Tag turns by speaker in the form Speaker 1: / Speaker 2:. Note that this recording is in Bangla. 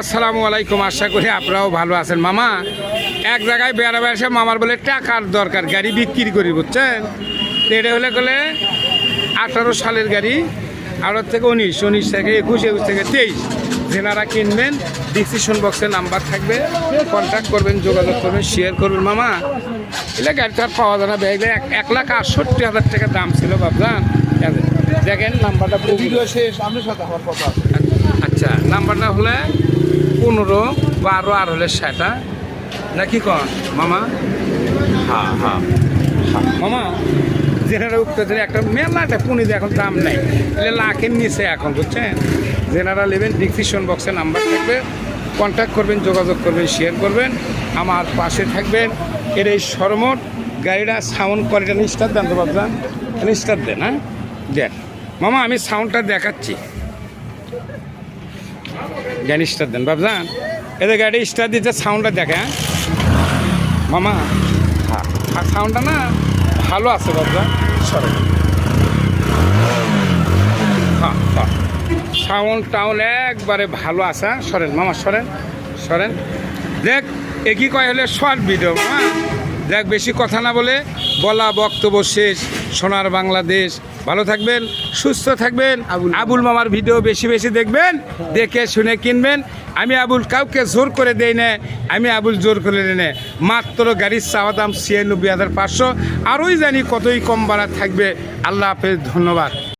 Speaker 1: আসসালামু আলাইকুম। আশা করি আপনারাও ভালো আছেন। মামা এক জায়গায় বেড়াবে এসে মামার বলে টাকার দরকার গাড়ি বিক্রি করি বুঝছেন? এটা হলে গেলে আঠারো সালের গাড়ি আঠারো থেকে উনিশ উনিশ থেকে একুশ একুশ থেকে তেইশ। যেনারা কিনবেন ডিসিশন বক্সে নাম্বার থাকবে কন্ট্যাক্ট করবেন যোগাযোগ করবেন শেয়ার করবেন। মামা এলে গাড়িটা আর পাওয়া যায় না। ব্যাগলে এক এক লাখ আটষট্টি হাজার টাকা দাম ছিল বাবজান দেখেন নাম্বারটা
Speaker 2: ভিডিও শেষ সাথে কথা
Speaker 1: আচ্ছা নাম্বারটা হলে পনেরো, বারো আর হলে সেটা নাকি কন? মামা? হ্যাঁ হ্যাঁ হ্যাঁ। মামা জেনারা উঠতে একটা মেলাটা পুনিতে এখন দাম নেই। এলে লাখের নিচে এখন, বুঝছেন? জেনারা নেবেন ডিসক্রিপশন বক্সে নাম্বার থাকবে। কন্ট্যাক্ট করবেন, যোগাযোগ করবেন শেয়ার করবেন। আমার পাশে থাকবেন এর এই সরমট। গাড়িটা সাউন্ড কোয়ালিটি স্টার দেন তো বাবজান। স্টার দেন হ্যাঁ? দেন। মামা, আমি সাউন্ডটা দেখাচ্ছি। গাড়ি স্টার দেন। বাবজান এদের গাড়ি স্টার দিতে সাউন্ডটা দেখে হ্যাঁ? মামা হ্যাঁ। আর সাউন্ডটা না ভালো আছে বাবজান সরে। হ্যাঁ হ্যাঁ। সাউন্ড টাউন একবারে ভালো আছে? সরেন মামা সরেন সরেন। দেখ এ একই কয় হলে? শর্ট ভিডিও মামা। দেখ বেশি কথা না বলে বলা বক্তব্য শেষ। সোনার বাংলাদেশ। ভালো থাকবেন সুস্থ থাকবেন। আবুল মামার ভিডিও বেশি বেশি দেখবেন দেখে শুনে কিনবেন। আমি আবুল কাউকে জোর করে দেই না আমি আবুল জোর করে দেই না। মাত্র গাড়ির চাওয়া দাম ছিয়ানব্বই হাজার পাঁচশো। আরোই জানি কতই কম বাড়া থাকবে। আল্লাহ হাফেজ ধন্যবাদ।